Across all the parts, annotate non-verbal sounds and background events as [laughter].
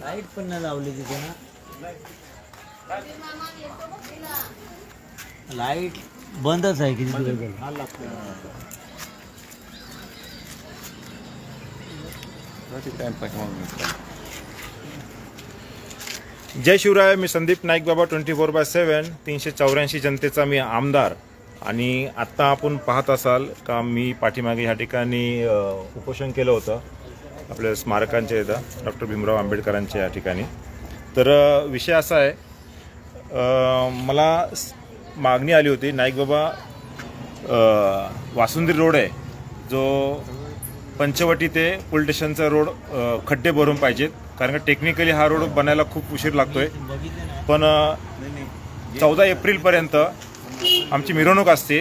Light पण नाही लावली तिथे ना. लाइट बंदच आहे किती. जय शिवराय मी संदीप नाईक बाबा ट्वेंटी फोर बाय सेवन तीनशे चौऱ्याऐंशी जनतेचा मी आमदार. आणि आत्ता आपण पाहत असाल का मी पाठीमागे ह्या ठिकाणी उपोषण केलं होतं. आपल्या स्मारकांच्या येतं डॉक्टर भीमराव आंबेडकरांच्या या ठिकाणी. तर विषय असा आहे मला मागणी आली होती नाईक बाबा वासुंदी रोड आहे जो पंचवटी ते पोलीस स्टेशनचा रोड खड्डे भरून पाहिजेत. कारण का टेक्निकली हा रोड बनायला खूप उशीर लागतोय. पण चौदा एप्रिलपर्यंत आमची मिरवणूक असते.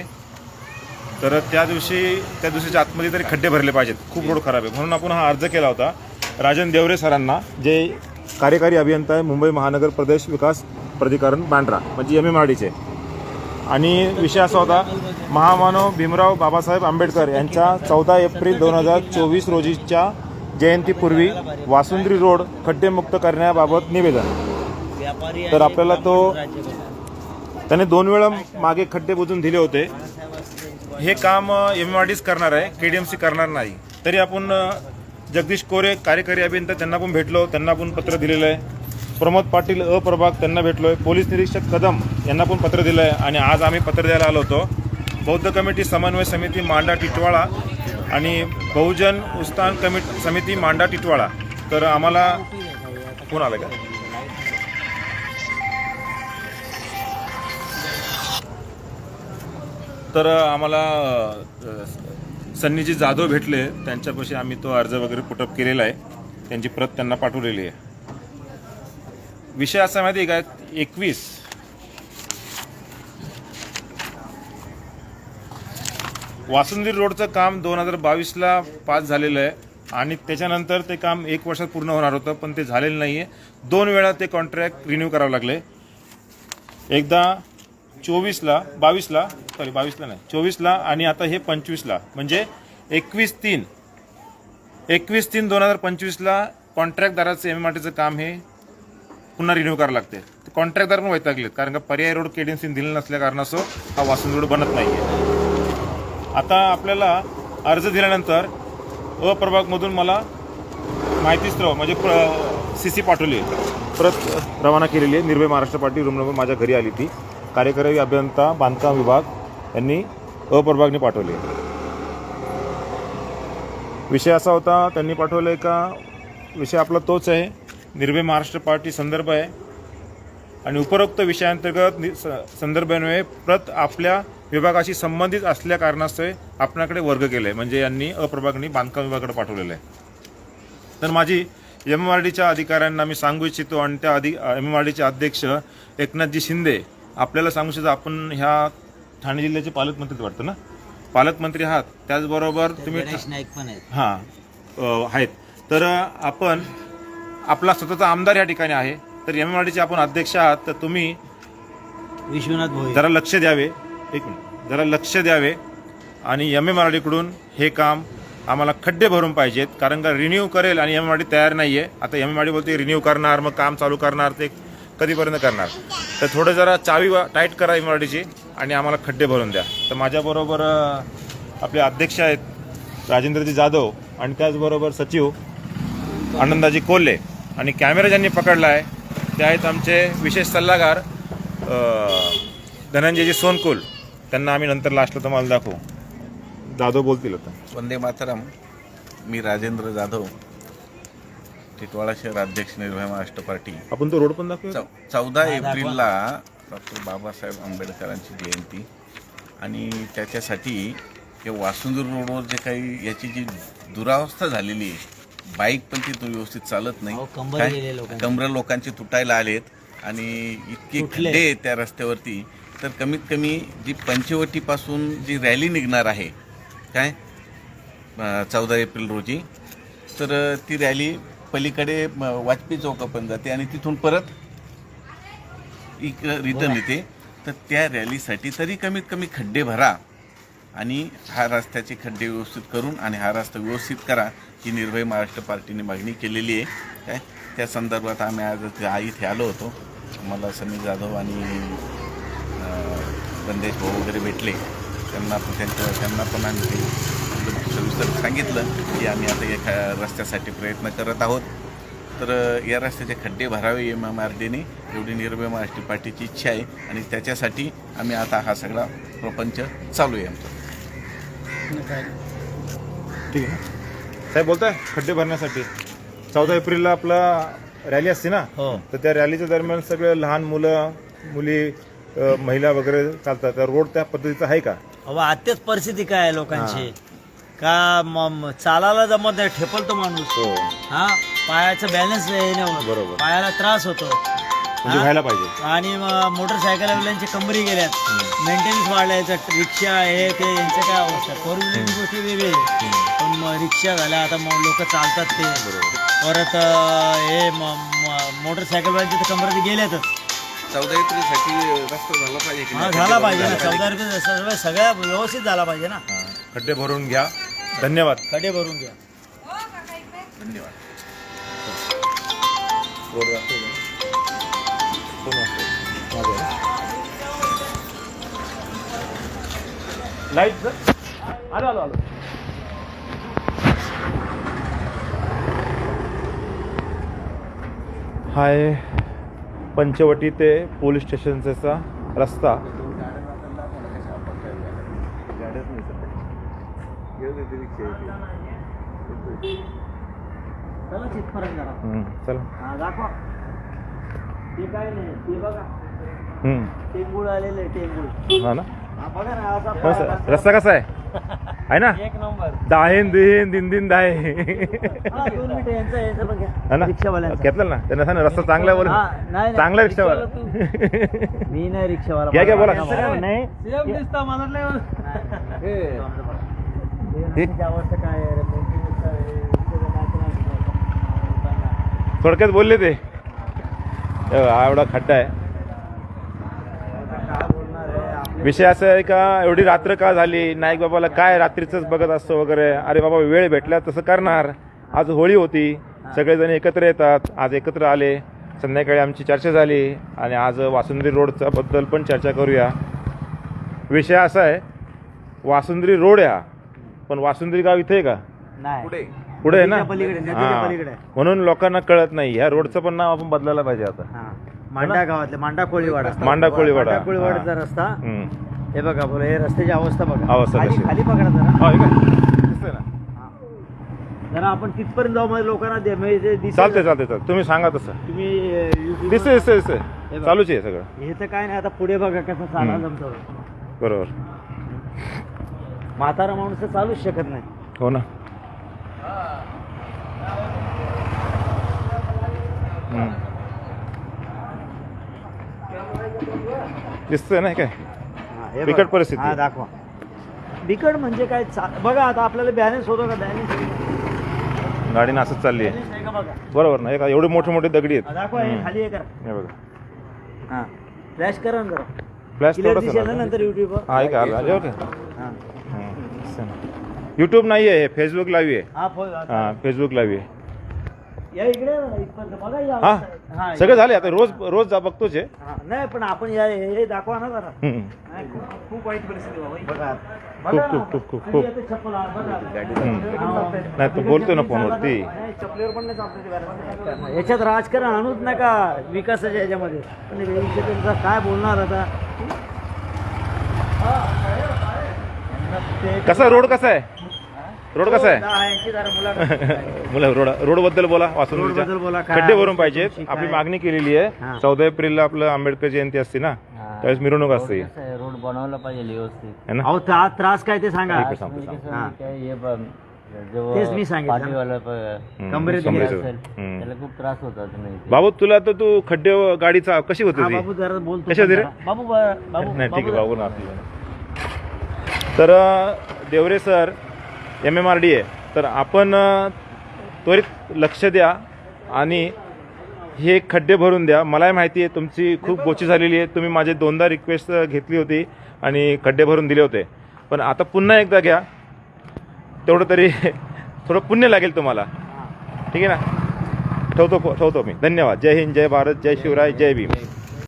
तर त्या दिवशी त्या दिवशीच्या आतमध्ये तरी खड्डे भरले पाहिजेत. खूप रोड खराब आहे. म्हणून आपण हा अर्ज केला होता. राजन देवरे सरांना जे कार्यकारी अभियंता आहे मुंबई महानगर प्रदेश विकास प्राधिकरण बांद्रा म्हणजे एम एम आर डीचे आणि विषय असा होता महामानव भीमराव बाबासाहेब आंबेडकर यांच्या चौदा एप्रिल दोन हजार चोवीस रोजीच्या जयंतीपूर्वी वासुंद्री रोड खड्डेमुक्त करण्याबाबत निवेदन. तर आपल्याला तो-. त्याने दोन वेळा मागे खड्डे बुजून दिले होते. हे काम एम आर डीच करणार आहे के डी एम सी करणार नाही. तरी आपण जगदीश कोरे कार्यकारी अभियंता त्यांना पण भेटलो त्यांना पण पत्र दिलेलं आहे. प्रमोद पाटील अप्रभाग त्यांना भेटलो आहे पोलीस निरीक्षक कदम यांना पण पत्र दिलं आहे आणि आज आम्ही पत्र द्यायला आलो होतो. बौद्ध कमिटी समन्वय समिती मांडा टिटवाळा आणि बहुजन उस्तान कमिटी समिती मांडा टिटवाळा. तर आम्हाला कोण आलं का? तर आम्हाला सन्नीजी जाधव भेटले. त्यांच्यापाशी आम्ही तो अर्ज वगैरे पुटअप केलेला आहे. त्यांची प्रत त्यांना पाठवलेली आहे. विषय असा माहिती आहे का? एकवीस. वासुंदी रोडचं काम दोन हजार बावीसला पास झालेलं आहे. आणि त्याच्यानंतर ते काम एक वर्षात पूर्ण होणार होतं पण ते झालेलं नाही आहे दोन वेळा ते कॉन्ट्रॅक्ट रिन्यू करावं लागले. एकदा चोवीसला बावीसला सॉरी बावीसला नाही चोवीसला आणि आता हे पंचवीसला. म्हणजे एकवीस तीन. एकवीस तीन दोन हजार पंचवीसला कॉन्ट्रॅक्टदाराचं एम एम आर टीचं काम हे पुन्हा रिन्यू करावं लागते कॉन्ट्रॅक्टदार पण वैतागलेत कारण का पर्याय रोड केडीएमसी दिलेला नसल्या कारणासो हा वासुंद रोड बनत नाही आहे आता आपल्याला अर्ज दिल्यानंतर अप्रभागमधून प्रभागमधून मला माहिती स्त्रव म्हणजे सी सी पाठवली. आहे. प्रत रवाना केलेली आहे. निर्भय महाराष्ट्र पार्टी रूम नंबर माझ्या घरी आली ती. कार्यकारी अभियंता बांधकाम विभाग यांनी अप्रभागने पाठवले. विषय असा होता त्यांनी पाठवलं आहे का? विषय आपला तोच आहे. निर्भय महाराष्ट्र पार्टी संदर्भ आहे. आणि उपरोक्त विषयांतर्गत नि- स- संदर्भान्वये प्रत आपल्या विभागाशी संबंधित असल्या कारणास्तव आपणाकडे वर्ग केले म्हणजे यांनी अप्रभागणी बांधकाम विभागाकडे पाठवलेलं आहे. तर माझी एम एम आर डीच्या अधिकाऱ्यांना मी सांगू इच्छितो आणि त्या अधि एम एम आर डीचे अध्यक्ष एकनाथजी शिंदे आपल्याला सांगू इच्छितो आपण ह्या ठाणे जिल्ह्याचे पालकमंत्री वाटतं ना? पालकमंत्री आहात. त्याचबरोबर तुम्ही नाईक पण आहेत. हां आहेत. तर आपण आपला स्वतःचा आमदार या ठिकाणी आहे. तर एम एम आर डीचे आपण अध्यक्ष आहात. तर तुम्ही विश्वनाथ भोई जरा लक्ष द्यावे. एक मिनिट. जरा लक्ष द्यावे. आणि एम एम आर डीकडून हे काम आम्हाला खड्डे भरून पाहिजेत. कारण का रिन्यू करेल आणि एम एम आर डी तयार नाही आहे आता एम एम आर डी बोलते रिन्यू करणार मग काम चालू करणार. ते कधीपर्यंत करणार? तर थोडं जरा चावी टाईट करा एम आणि आम्हाला खड्डे भरून द्या. तर माझ्याबरोबर आपले अध्यक्ष आहेत राजेंद्रजी जाधव आणि त्याचबरोबर सचिव आनंदाजी कोल्हे. आणि कॅमेरा ज्यांनी पकडला आहे ते आहेत आमचे विशेष सल्लागार धनंजयजी सोनकुल. त्यांना आम्ही नंतर लास्टला तुम्हाला दाखवू. जाधव बोलतील आता. वंदे मातरम. मी राजेंद्र जाधव. टिटवाळा शहर अध्यक्ष निर्भय महाराष्ट्र पार्टी. आपण तो रोड पण दाखवू चौ चौदा एप्रिलला डॉक्टर बाबासाहेब आंबेडकरांची जयंती. आणि त्याच्यासाठी हे वासुंदर रोडवर जे काही याची जी दुरावस्था झालेली आहे बाईक पण तिथून व्यवस्थित चालत अहो, नाही कंबर काय? गेले लोकांचे. कंबर लोकांचे तुटायला आलेत. आणि इतके तुटले. खड्डे आहेत त्या रस्त्यावरती. तर कमीत कमी जी पंचवटीपासून जी रॅली निघणार आहे काय? चौदा एप्रिल रोजी. तर ती रॅली पलीकडे वाजपेयी चौकापर्यंत जाते आणि तिथून परत इक रिटर्न येते. तर त्या रॅलीसाठी तरी कमीत कमी खड्डे भरा आणि हा रस्त्याचे खड्डे व्यवस्थित करून आणि हा रस्ता व्यवस्थित करा ही निर्भय महाराष्ट्र पार्टीने मागणी केलेली आहे. काय? त्या संदर्भात आम्ही आज इथे इथे आलो होतो. मला समीर जाधव आणि बंदेश भाऊ वगैरे भेटले. त्यांना पण त्यांच्या त्यांना पण आम्ही ते एकदम सविस्तर सांगितलं की आम्ही आता एका रस्त्यासाठी प्रयत्न करत आहोत. तर या रस्त्याचे खड्डे भरावे एम एम आर डीने. एवढी निर्भय महाराष्ट्र पार्टीची इच्छा आहे आणि त्याच्यासाठी आम्ही आता हा सगळा प्रपंच चालू आहे. आमचा ठीक आहे साहेब बोलताय खड्डे भरण्यासाठी. चौदा एप्रिलला आपला रॅली असते ना? हो. तर त्या रॅलीच्या दरम्यान सगळे लहान मुलं मुली महिला वगैरे चालतात. तर रोड त्या पद्धतीचा आहे का? अहो आत्याच परिस्थिती काय आहे लोकांची? का म- चालायला जमत नाही ठेपल तो माणूस. हो. हा पायाचा बॅलन्स नाही बरोबर. पायाला त्रास होतो. म्हणजे हा? व्हायला पाहिजे. आणि मोटरसायकलवाल्यांची कंबरी गेल्यात. मेंटेनन्स वाढलायचं रिक्षा हे ते यांचं काय अवस्था? फोर व्हीलरची गोष्टी वेगळी. आहे. पण मग रिक्षा झाल्या आता मग लोक चालतात ते. परत अं, हे मोटरसायकलवाल्यांची तर कंबरी गेल्यातच. चौदा एप्रिलसाठी रस्ता झाला पाहिजे की हा नाही? झाला पाहिजे ना. चौदा रुपये सगळ्या व्यवस्थित झाला पाहिजे ना. हा. खड्डे भरून घ्या. धन्यवाद. खडे भरून घ्या. धन्यवाद. लाइट सर आलो आलो आलो. हाय पंचवटी ते पोलीस स्टेशनचा रस्ता. चला चितपर्यंत जरा हम्म, चला हा दाखवा ते काय नाही ते बघा हम्म, टेंगुळ आलेलं आहे टेंगुळ हा ना हा बघा ना असा कसा रस्ता. रस्ता कसा आहे आहे ना एक नंबर दाहेन दिहीन दिन दिन दाहे हा, दोन मिनिटं यांचं यांचं पण घ्या. हा ना रिक्षावाल्यांचं. घेतलं ना त्यांना सांग ना रस्ता चांगला आहे हा, बोल नाही, नाही. चांगला आहे रिक्षावाला मी नाही रिक्षावाला घ्या, घ्या, बोला. काय नाही हे काय थोडक्यात बोलले ते. हे हा एवढा खड्डा आहे. विषय असा आहे का एवढी रात्र का झाली? नाईक बाबाला काय रात्रीचंच बघत असतो वगैरे? अरे बाबा वेळ भेटला तसं करणार. आज होळी होती. सगळेजण एकत्र येतात. आज एकत्र आले. संध्याकाळी आमची चर्चा झाली. आणि आज वासुंद्री रोडचा बद्दल पण चर्चा करूया. विषय असा आहे वासुंद्री रोड हा पण वासुंद्री गाव इथे आहे का नाही पुढे पुढे आहे ना नदीच्या पलीकडे, नदीच्या हां. पलीकडे आहे. म्हणून लोकांना कळत नाही ह्या रोडचं पण नाव आपण बदलायला पाहिजे आता हा. मांडा गावातले मांडा कोळीवाडा मांडा कोळीवाडा. मांडा कोळीवाडाचा हा. रस्ता हम्म. हे बघा बोला हे रस्त्याची अवस्था बघा अवस्था खाली कशी? खाली बघा जरा हा, हे काय? दिसतंय ना जरा आपण तिथपर्यंत जाऊ मध्ये लोकांना दे म्हणजे दिसेल. तुम्ही सांगा तसं तुम्ही अं, YouTube दिसतंय दिसतंय हे दिसतंय बघा. चालूच आहे सगळं हे तर काय नाही आता पुढे बघा कसं चाला हम्म. जमतो बरोबर म्हातारा माणूस चालूच शकत नाही. हो ना. दिसतंय ना हे काय? हा, हे बिकट. परिस्थिती. हा दाखवा. बिकट म्हणजे काय? चा- बघा आता आपल्याला बॅलन्स होतो का बॅलन्स गाडीनं असंच चालली आहे. का बघा? बरोबर ना काय एवढे मोठे मोठे दगडी हा, दाखवा हे आहेत खाली हे करा. हे बघा. हा. फ्लॅश करा ना जरा. फ्लॅश क्लिअर दिसेल ना नंतर युट्यूबवर हा हे का आलं आले ओके. हा. युट्यूब नाही आहे फेसबुक लाईव्ह आहे. हा फोन हा फेसबुक लाईव्ह आहे. या इकडे या ना, इथपर्यंत बघा या हा. हा, सगळं झाले आता रोज रोज जा बघतोच आहे. हा, नाही पण आपण या हे हे दाखवा ना जरा. हम्म. नाही, खूप- खूप वाईट परिस्थिती बाबा. बघा. खूप, खूप, खूप, खूप, चप्पल हा, बघा. नाही तू बोलतोय ना फोनवरती. नाही, चपलीवर पण नाही चालतं ते बॅलन्स. याच्यात राजकारण आणूच नका विकासाच्या याच्यामध्ये पण हे विषय त्यांचा काय बोलणार आता ते- कसा रोड कसा आहे? रोड कसा आहे. मुला रोड रोडबद्दल बोला काय खड्डे भरून पाहिजेत. आपली? मागणी केलेली आहे. चौदा एप्रिलला आपलं आंबेडकर जयंती असते ना त्यावेळेस मिरवणूक असते. रोड बनवला पाहिजे व्यवस्थित. है त्रास काय ते सांगा. हा. हे तेच मी सांगितलं. खूप त्रास होतात बाबू तुला तर तू खड्डे गाडीचा कशी होती बाबू जरा बोलतो? बाबू बाबू नाही ठीक आहे बाबू बाबू ना तर Deore sir M M R D आहे तर आपण त्वरित लक्ष द्या आणि हे खड्डे भरून द्या. मलाही माहिती आहे तुमची खूप गोची झालेली आहे. तुम्ही माझे दोनदा रिक्वेस्ट घेतली होती आणि खड्डे भरून दिले होते. पण आता पुन्हा एकदा घ्या. तेवढं तरी [laughs] थोडं पुण्य लागेल तुम्हाला. ठीक आहे ना? ठेवतो ठेवतो मी. धन्यवाद. जय हिंद जय भारत जय शिवराय जय भीम.